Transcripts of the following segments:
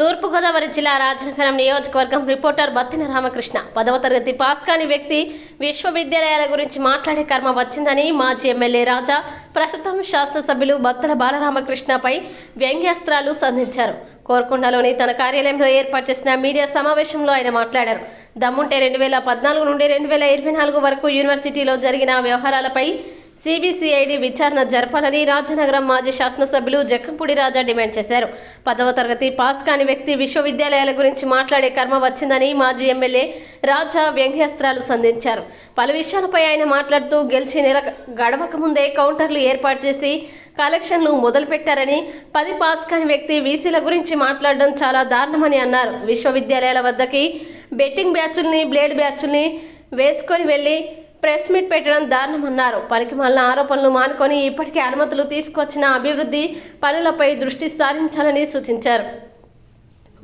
తూర్పుగోదావరి జిల్లా రాజనగరం నియోజకవర్గం రిపోర్టర్ బత్తిన రామకృష్ణ. పదవ తరగతి పాస్ కాని వ్యక్తి విశ్వవిద్యాలయాల గురించి మాట్లాడే కర్మ వచ్చిందని మాజీ ఎమ్మెల్యే రాజా ప్రస్తుతం శాసనసభ్యులు బత్తల బాలరామకృష్ణపై వ్యంగ్యాస్త్రాలు సంధించారు. కోరుకొండలోని తన కార్యాలయంలో ఏర్పాటు చేసిన మీడియా సమావేశంలో ఆయన మాట్లాడారు. దమ్ముంటే రెండు వేల పద్నాలుగు నుండి రెండు వేల ఇరవై నాలుగు వరకు యూనివర్సిటీలో జరిగిన వ్యవహారాలపై సిబిసిఐడి విచారణ జరపాలని రాజనగరం మాజీ శాసనసభ్యులు జక్కంపూడి రాజా డిమాండ్ చేశారు. పదవ తరగతి పాస్ కాని వ్యక్తి విశ్వవిద్యాలయాల గురించి మాట్లాడే కర్మ వచ్చిందని మాజీ ఎమ్మెల్యే రాజా వ్యంగ్యాస్త్రాలు సంధించారు. పలు విషయాలపై ఆయన మాట్లాడుతూ గెలిచి నెల గడవక ముందే కౌంటర్లు ఏర్పాటు చేసి కలెక్షన్లు మొదలుపెట్టారని పది పాస్ కాని వ్యక్తి వీసీల గురించి మాట్లాడడం చాలా దారుణమని అన్నారు. విశ్వవిద్యాలయాల వద్దకి బెట్టింగ్ బ్యాచుల్ని బ్లేడ్ బ్యాచుల్ని వేసుకొని వెళ్ళి ప్రెస్ మీట్ పెట్టడం దారుణమన్నారు. పనికి మళ్ళీ ఆరోపణలు మానుకొని ఇప్పటికే అనుమతులు తీసుకొచ్చిన అభివృద్ధి పనులపై దృష్టి సారించాలని సూచించారు.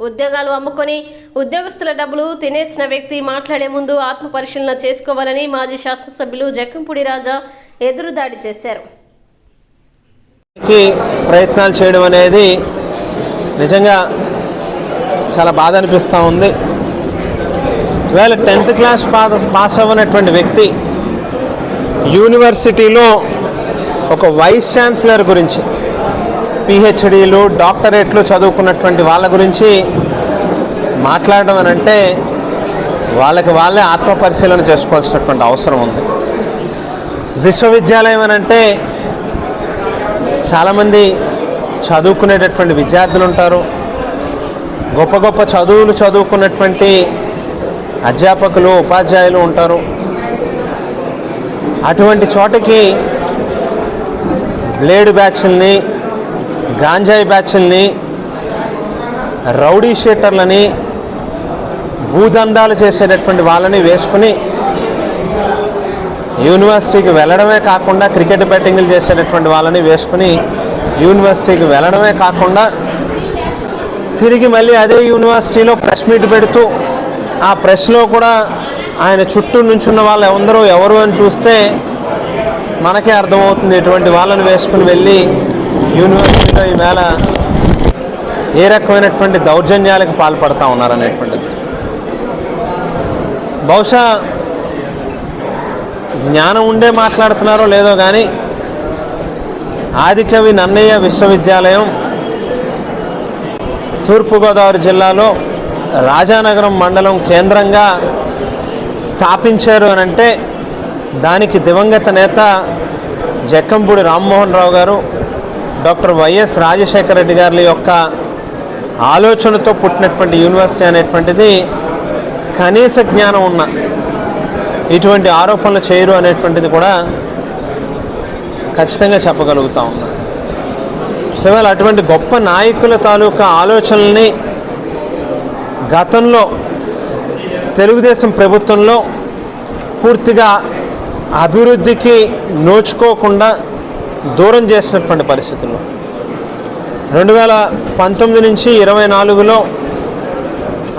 ఉద్యోగాలు అమ్ముకొని ఉద్యోగస్తుల డబ్బులు తినేసిన వ్యక్తి మాట్లాడే ముందు ఆత్మపరిశీలన చేసుకోవాలని మాజీ శాసనసభ్యులు జక్కంపూడి రాజా ఎదురుదాడి చేశారు. ప్రయత్నాలు చేయడం అనేది నిజంగా చాలా బాధ అనిపిస్తూ ఉంది. వేళ టెన్త్ క్లాస్ పాస్ పాస్ అవ్వనటువంటి వ్యక్తి యూనివర్సిటీలో ఒక వైస్ ఛాన్సలర్ గురించి పిహెచ్డీలు డాక్టరేట్లు చదువుకున్నటువంటి వాళ్ళ గురించి మాట్లాడడం అని అంటే వాళ్ళకి వాళ్ళే ఆత్మ పరిశీలన చేసుకోవాల్సినటువంటి అవసరం ఉంది. విశ్వవిద్యాలయం అని అంటే చాలామంది చదువుకునేటటువంటి విద్యార్థులు ఉంటారు. గొప్ప గొప్ప చదువులు చదువుకున్నటువంటి అధ్యాపకులు ఉపాధ్యాయులు ఉంటారు. అటువంటి చోటకి బ్లేడ్ బ్యాచ్ల్ని గాంజాయి బ్యాచ్ల్ని రౌడీ షీటర్లని భూదందాలు చేసేటటువంటి వాళ్ళని వేసుకుని యూనివర్సిటీకి వెళ్ళడమే కాకుండా క్రికెట్ బ్యాటింగ్లు చేసేటటువంటి వాళ్ళని వేసుకుని యూనివర్సిటీకి వెళ్ళడమే కాకుండా తిరిగి మళ్ళీ అదే యూనివర్సిటీలో ప్రెస్ మీట్ పెడుతూ ఆ ప్రెస్లో కూడా ఆయన చుట్టూ నుంచున్న వాళ్ళు ఎవరు ఎవరు అని చూస్తే మనకే అర్థమవుతుంది ఇటువంటి వాళ్ళని వేసుకుని వెళ్ళి యూనివర్సిటీలో ఈవేళ ఏ రకమైనటువంటి దౌర్జన్యాలకు పాల్పడతా ఉన్నారనేటువంటిది. బహుశా జ్ఞానం ఉండే మాట్లాడుతున్నారో లేదో కానీ ఆదికవి నన్నయ్య విశ్వవిద్యాలయం తూర్పుగోదావరి జిల్లాలో రాజానగరం మండలం కేంద్రంగా స్థాపించారు అని అంటే దానికి దివంగత నేత జక్కంపూడి రామ్మోహన్ రావు గారు డాక్టర్ వైఎస్ రాజశేఖర రెడ్డి గారి యొక్క ఆలోచనతో పుట్టినటువంటి యూనివర్సిటీ అనేటువంటిది కనీస జ్ఞానం ఉన్న ఇటువంటి ఆరోపణలు చేయరు అనేటువంటిది కూడా ఖచ్చితంగా చెప్పగలుగుతా ఉన్నాం. సో ఇవాళ అటువంటి గొప్ప నాయకుల తాలూకా ఆలోచనల్ని గతంలో తెలుగుదేశం ప్రభుత్వంలో పూర్తిగా అభివృద్ధికి నోచుకోకుండా దూరం చేసినటువంటి పరిస్థితుల్లో. రెండు వేల పంతొమ్మిది నుంచి ఇరవై నాలుగులో